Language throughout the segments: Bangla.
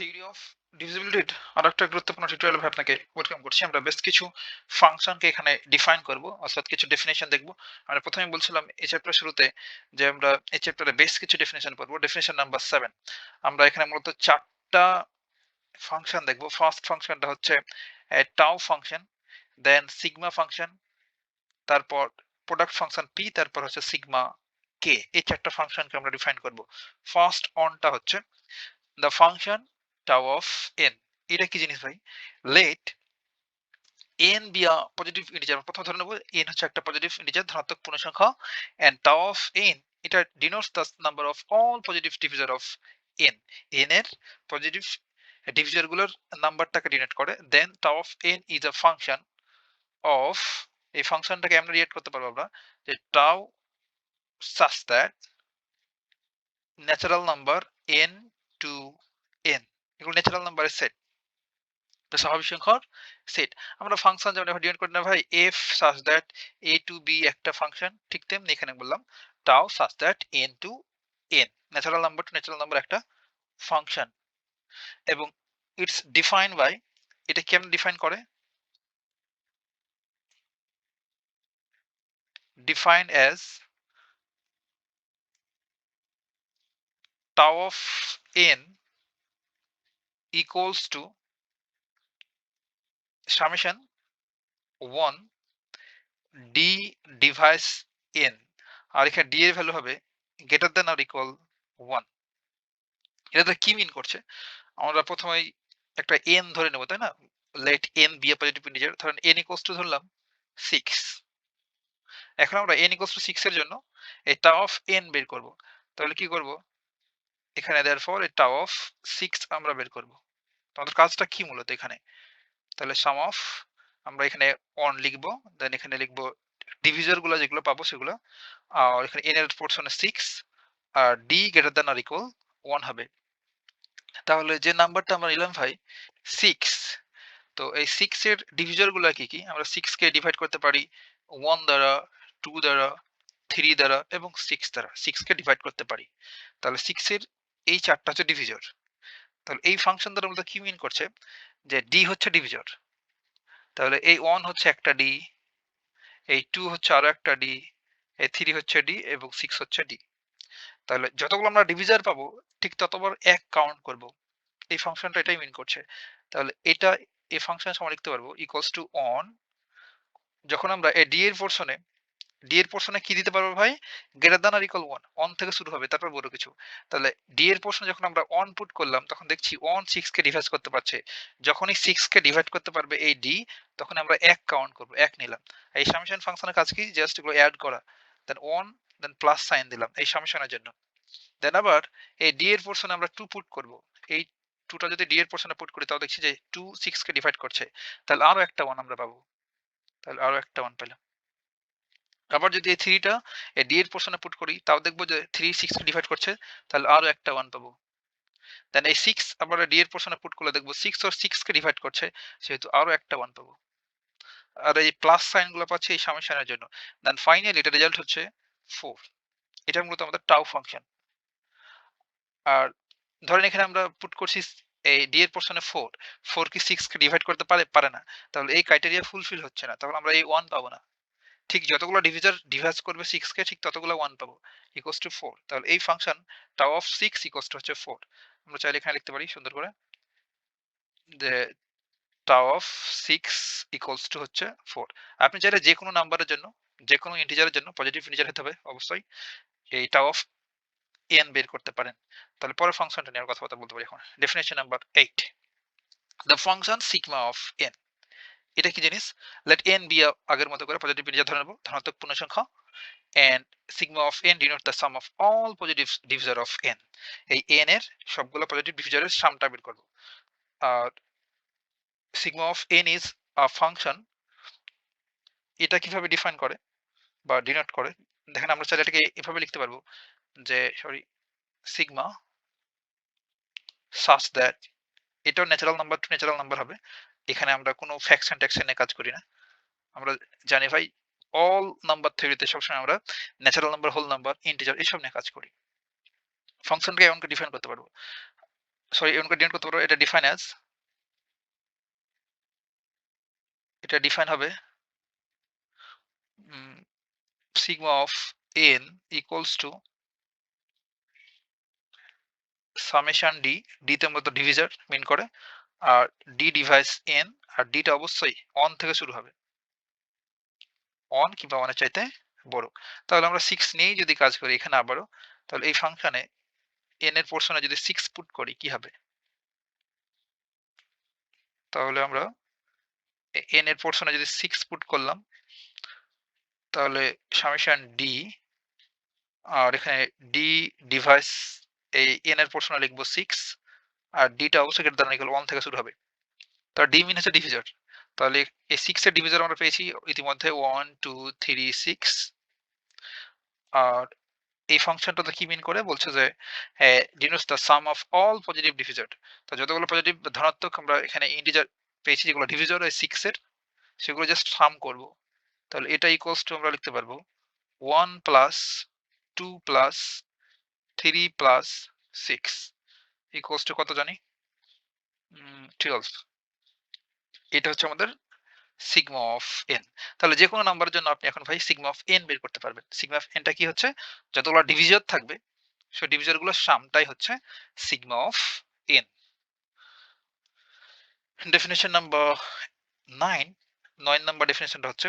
থিওরি অফ ডিভিজিবিলিটির আর একটা গুরুত্বপূর্ণ টিউটোরিয়ালে আপনাকে ওয়েলকাম করছি। আমরা বেশ কিছু ফাংশনকে এখানে ডিফাইন করব, অর্থাৎ কিছু ডেফিনেশন দেখব। আমরা প্রথমে বলছিলাম এই চ্যাপ্টার শুরুতে যে আমরা এই চ্যাপ্টারে বেশ কিছু ডেফিনেশন পড়ব। ডেফিনেশন নাম্বার সেভেন আমরা এখানে মূলত চারটা ফাংশন দেখব। ফার্স্ট ফাংশনটা হচ্ছে tau function then sigma function তারপর প্রোডাক্ট ফাংশন পি তারপর হচ্ছে সিগমা কে এই চারটা ফাংশনকে আমরা ডিফাইন করব। ফার্স্ট অনটা হচ্ছে the function tau of n এটা কি জিনিস ভাই? Let n be a positive integer প্রথম ধরে নেব, n হচ্ছে একটা পজিটিভ ইন্টিজার ধনাত্মক পূর্ণ সংখ্যা এন্ড tau of n, এটা denotes the number of all positive divisor of n n এর পজিটিভ ডিভিজারগুলোর নাম্বারটাকে ডিনোট করে then tau of n is a function of এই ফাংশনটাকে আমরা রিয়েট করতে পারব আমরা, যে tau such that natural number n to এগুলো ন্যাচারাল নাম্বারের সেট স্বাভাবিক সংখ্যার সেট আমরা ফাংশন যেমন ডিফাইন করি না ভাই F such that A to B একটা ফাংশন ঠিক তেমনি এখানে বললাম tau such that N to N natural number to natural number একটা ফাংশন এবং ইটস ডিফাইন বাই এটা কেমন ডিফাইন করে? Define as tau of n equals to summation 1 d divides n. আর এখানে d এর ভ্যালু হবে গ্রেটার দেন আর ইকুয়াল 1 এটা তো কি মিন করছে? আমরা প্রথমেই একটা n ধরে নেব, তাই না? Let n be a positive integer ধরেন n ইকুয়ালস টু ধরলাম 6 এখন আমরা n ইকুয়ালস টু 6 এর জন্য এই টাও অফ n বের করব। তাহলে কি করব? এখানে দেওয়ার পর এটা অফ সিক্স আমরা বের করব। আমাদের কাজটা কি মূলত এখানে? তাহলে সাম অফ আমরা এখানে অন লিখব দেন এখানে লিখব ডিভিজারগুলো যেগুলো পাবো সেগুলো। আর এখানে এন এর পোর্শনে সিক্স আর ডি গ্রেটার দেন আর ইকুয়াল ওয়ান হবে। তাহলে যে নাম্বারটা আমরা নিলাম ভাই সিক্স তো এই সিক্স এর ডিভিজারগুলো কি কি? আমরা সিক্স কে ডিভাইড করতে পারি ওয়ান দ্বারা টু দ্বারা থ্রি দ্বারা এবং সিক্স দ্বারা। সিক্স কে ডিভাইড করতে পারি। তাহলে সিক্স এর এই চারটা হচ্ছে ডিভিজর তাহলে এই ফাংশন দ্বারা মূলত কি মিন করছে? যে ডি হচ্ছে ডিভিজর তাহলে এই ওয়ান হচ্ছে একটা ডি এই টু হচ্ছে আরও একটা ডি এই থ্রি হচ্ছে ডি এবং সিক্স হচ্ছে ডি তাহলে যতগুলো আমরা ডিভিজার পাবো, ঠিক ততবার এক কাউন্ট করব। এই ফাংশনটা এটাই মিন করছে। তাহলে এটা এই ফাংশন সময় লিখতে পারব ইকুয়ালস টু অন যখন আমরা এই ডি এর পোর্শনে ডি এর পোর্শনে কি দিতে পারব ভাই? Greater than R equal one on থেকে শুরু হবে, তারপর বড় কিছু। তাহলে ডি এর পোর্শনে যখন আমরা অন পুট করলাম, তখন দেখছি ওয়ান সিক্স কে ডিভাইড করতে পারছে। যখনই সিক্স কে ডিভাইড করতে পারবে এই ডি তখন আমরা এক কাউন্ট করব, এক নিলাম। এই সামেশন ফাংশনের কাজ কি? জাস্ট এগুলো অ্যাড করা। Then one then plus sign দিলাম এই সামেশনের জন্য। দেন আবার এই ডি এর পোর্শনে আমরা টু পুট করব। এই টুটা যদি ডি এর পোর্শনে পুট করি তাও দেখছি যে টু সিক্স কে ডিভাইড করছে। তাহলে আরও একটা ওয়ান আমরা পাবো। তাহলে আরও একটা ওয়ান পেলাম। আবার যদি এই থ্রিটা এই ডি এর পোর্শনে পুট করি, তাও দেখব যে থ্রি সিক্স ডিভাইড করছে, তাহলে আরও একটা ওয়ান পাবো। দেন এই সিক্স আবার ডি এর পোর্শনে পুট করলে দেখব সিক্স ওর সিক্স কে ডিভাইড করছে, সেহেতু আরও একটা ওয়ান পাবো। আর এই প্লাস সাইনগুলো পাচ্ছি এই সামেশনের জন্য। দেন ফাইনালি এটা রেজাল্ট হচ্ছে ফোর এটা মূলত আমাদের টাউ ফাংশন আর ধরেন এখানে আমরা পুট করছি এই ডি এর পোর্শনে ফোর ফোর কি সিক্স কে ডিভাইড করতে পারে? পারে না। তাহলে এই ক্রাইটেরিয়া ফুলফিল হচ্ছে না। তখন আমরা এই ওয়ান পাবো না। ঠিক যতগুলো ডিভিজার ডিভাইস করবে সিক্স কে ঠিক ততগুলো ওয়ান পাবো ইকোস টু ফোর তাহলে এই function tau of six equals to হচ্ছে ফোর আমরা চাইলে এখানে লিখতে পারি, সুন্দর করে। যে tau of six equals to হচ্ছে ফোর আপনি চাইলে যে কোনো নাম্বারের জন্য যে কোনো ইন্টিজারের জন্য পজিটিভ ইন্টিজার হতে হবে, অবশ্যই। এই টাও অফ এন বের করতে পারেন। তাহলে পরের ফাংশনটা নিয়ে কথাবার্তা বলতে পারি এখন। Definition number eight the function sigma of N এটা কি জিনিস? লেট এন বি আগের মতো করে পজিটিভ ইন্টিজার ধরে নেব। ধনাত্মক পূর্ণ সংখ্যা and sigma of n denote the sum of all positive divisor of n? এই n এর সবগুলো পজিটিভ ডিভিজারের সামটা বের করব। আর sigma of n is a function, এটা কীভাবে ডিফাইন করে বা ডিনোট করে? দেখেন আমরা চাইলে এটাকে এভাবে লিখতে পারব যে সরি সিগমা সাচ দ্যাট এটাও natural number to natural number হবে। এখানে আমরা কোনো ফ্যাকশন ট্যাকশন কাজ করি না। আমরা জানি ভাই অল নাম্বার থিওরিতে সবসময় আমরা natural number whole number integer এসব নিয়ে কাজ করি। ফাংশনকে এমনকি ডিফাইন করতে পারব। সরি এমন করে ডিনোট করতে পারব, এটা ডিফাইন অ্যাজ এটা ডিফাইন হবে sigma of N equals to summation D ডিতে মূলত ডিভিজার মিন করে। আর ডি ডিভাইস এন আর ডিটা অবশ্যই অন থেকে শুরু হবে। অন কিংবা অনের চাইতে বড়। তাহলে আমরা সিক্স নিয়েই যদি কাজ করি এখানে আবারও, তাহলে এই ফাংশনে এন এর পোর্শনে যদি সিক্স পুট করি, কি হবে? তাহলে আমরা এন এর পোর্শনে যদি সিক্স পুট করলাম, তাহলে সামেশন ডি আর এখানে ডি ডিভাইস এই এন এর পোর্শনে লিখব সিক্স আর ডিটা অবশ্যই গ্রেটার দ্যান ইকুয়াল ওয়ান থেকে শুরু হবে। তার ডি মিন হচ্ছে ডিভিজার তাহলে এই সিক্স এর ডিভিজার আমরা পেয়েছি ইতিমধ্যে ওয়ান টু থ্রি সিক্স আর এই ফাংশনটা তো কি মিন করে? বলছে যে denotes the sum of all positive divisor তো যতগুলো পজিটিভ ধনাত্মক আমরা এখানে ইন্টিজার পেয়েছি, যেগুলো ডিভিজার ওই সিক্স এর, সেগুলো জাস্ট সাম করব। তাহলে এটা ইকুয়ালস টু আমরা লিখতে পারব one plus two plus three plus six equals to কত জানি? টুয়েলভ এটা হচ্ছে আমাদের সিগমা অফ এন তাহলে যে কোনো নাম্বারের জন্য আপনি এখন ভাই সিগমা অফ এন বের করতে পারবেন। সিগমা অফ এনটা কি হচ্ছে? যতগুলো ডিভিজার থাকবে, সেই ডিভিজারগুলোর সামটাই হচ্ছে sigma of N definition number nine নয় নাম্বার ডেফিনেশনটা হচ্ছে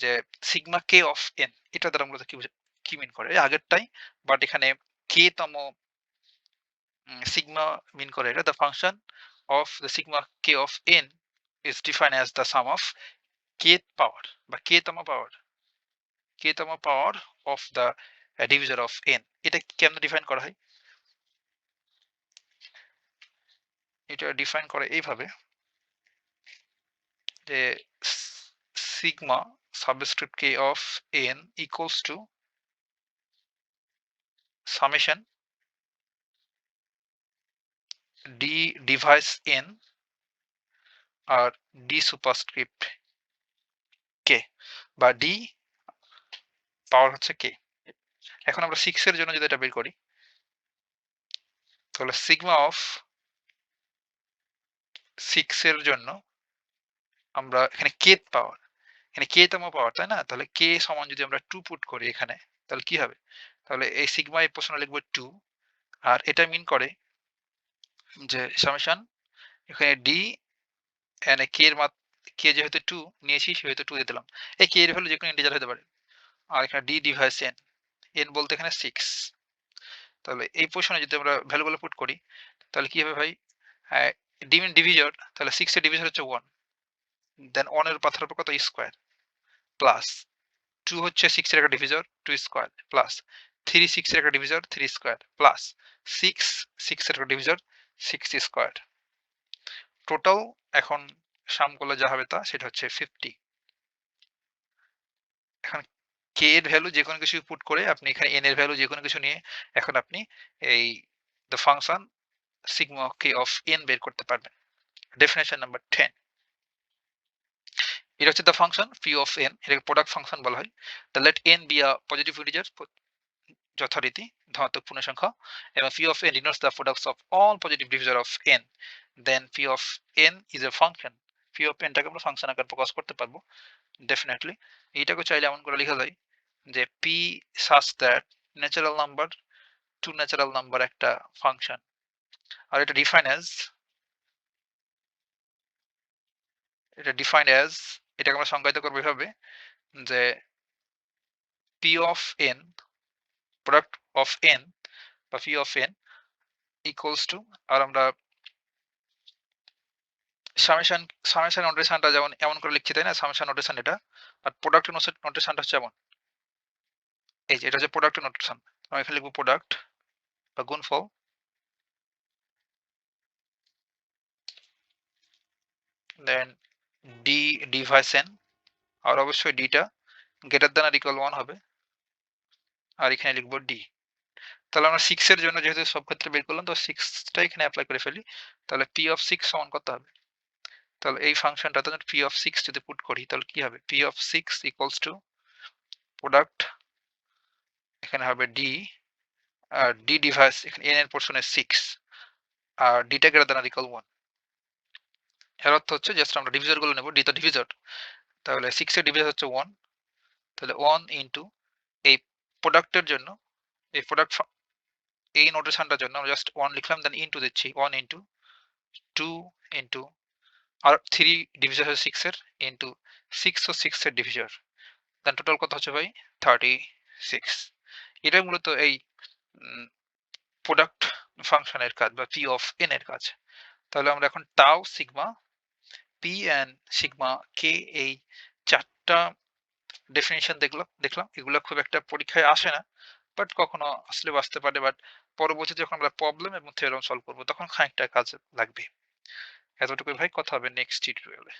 যে সিগমা কে অফ এন এটা দ্বারা মূলত কি কি মিন করে? আগেরটাই বাট এখানে কে তম sigma mean করে এটা the function of the sigma k of n is defined as the sum of kth power বা k তম পাওয়ার k তম পাওয়ার of the uh, divisor of n এটা কেমনে ডিফাইন করা হয় এটা ডিফাইন করে এইভাবে যে sigma subscript k of n equals to summation d device n আর d সুপারস্ক্রিপ্ট k. বা d পাওয়ার হচ্ছে k. এখন আমরা সিক্স এর জন্য যদি এটা বের করি, তাহলে সিগমা অফ সিক্স এর জন্য আমরা এখানে কে পাওয়ার এখানে কে তম পাওয়ার তাই না? তাহলে কে সমান যদি আমরা টু পুট করি এখানে, তাহলে কি হবে? তাহলে এই সিগমা এই প্রশ্ন লিখব টু আর এটা মিন করে যে সামেশন এখানে ডি এখানে কে এর মাত কে যেহেতু টু নিয়েছি, সেহেতু টু দিয়ে দিলাম। এই কে এর ভ্যালু যে কোনো ইন্টিজার হতে পারে। আর এখানে ডি ডিভাইস এন এন বলতে এখানে সিক্স তাহলে এই পোর্শনে যদি আমরা ভ্যালুগুলো পুট করি, তাহলে কি হবে ভাই? ডিমিন ডিভিজর তাহলে সিক্স এর ডিভিজর হচ্ছে ওয়ান দেন ওয়ানের পাথর উপর কত? স্কোয়ার প্লাস টু হচ্ছে সিক্স এর একটা divisor two square plus three six এর একটা divisor three square plus six six এর একটা ডিভিজর সিক্স স্কোয়ার টোটাল এখন সাম করলে যা হবে তা সেটা হচ্ছে ফিফটি এখন কে এর ভ্যালু যে কোনো কিছু পুট করে আপনি এখানে এন এর ভ্যালু যে কোনো কিছু নিয়ে এখন আপনি এই দ্য ফাংশন সিগমা কে অফ এন বের করতে পারবেন। ডেফিনেশন নাম্বার টেন এটা হচ্ছে the function P of N এটাকে প্রোডাক্ট ফাংশন বলা হয়। The let N be a positive integer যথারীতি ধনাত্মক পূর্ণ সংখ্যা এবং P of N denotes the products of all positive divisor of N then P of N is a function P of এনটাকে আমরা ফাংশন আকার প্রকাশ করতে পারব ডেফিনেটলি এইটাকে চাইলে এমন করে লেখা যায় যে P such that natural number to natural number একটা ফাংশন আর এটা ডিফাইন অ্যাজ এটা ডিফাইন অ্যাজ এটাকে আমরা সংজ্ঞায়িত করব এভাবে যে P of N product of N বা P of N equals to আর আমরা সামেশন সামেশন নোটেশনটা যেমন এমন করে লিখছি, তাই না? সামেশন নোটেশন এটা। আর প্রোডাক্ট নোটেশনটা হচ্ছে এমন। এই যে, এটা হচ্ছে প্রোডাক্ট নোটেশন আমি এখানে লিখব প্রোডাক্ট বা গুণফল। দেন ডি ডিভাইস এন আর অবশ্যই ডিটা গ্রেটার দেন আর ইকুয়াল ওয়ান হবে। আর এখানে লিখব ডি তাহলে আমরা সিক্স এর জন্য যেহেতু সব ক্ষেত্রে বের করলাম, তো সিক্সটা এখানে অ্যাপ্লাই করে ফেলি। তাহলে পি অফ সিক্স সমান করতে হবে? তাহলে এই ফাংশনটাতে পি অফ সিক্স যদি পুট করি, তাহলে কি হবে? P of six equals two product এখানে হবে ডি আর ডি ডিভাইস এখানে এন এর পোর্শনে সিক্স আর ডিটা গ্রেটার আর ইকুয়াল ওয়ানের অর্থ হচ্ছে জাস্ট আমরা ডিভিজরগুলো নেব ডি তো ডিভিজর তাহলে সিক্স এর ডিভিজর হচ্ছে ওয়ান তাহলে ওয়ান ইন্টু এই প্রোডাক্টের জন্য, এই প্রোডাক্ট এই নোটেশনটার জন্য আমরা জাস্ট ওয়ান লিখলাম দেন ইন্টু দিচ্ছি ওয়ান ইন্টু টু ইন্টু আর থ্রি ডিভিজর হচ্ছে সিক্স এর ইন্টু সিক্স ও সিক্স এর ডিভিজর দেন টোটাল কত হচ্ছে ভাই? থার্টি সিক্স এটাই মূলত এই প্রোডাক্ট ফাংশনের কাজ বা পি অফ এন এর কাজ। তাহলে আমরা এখন tau sigma P and sigma কে এই চারটা ডেফিনেশন দেখলাম দেখলাম, এগুলো খুব একটা পরীক্ষায় আসে না বাট কখনো আসলে আসতে পারে বাট পরবর্তীতে যখন আমরা প্রবলেম এবং থিওরাম সলভ করব, তখন খানিকটা কাজ লাগবে। এতটুকুই ভাই, কথা হবে নেক্সট টিউটোরিয়ালে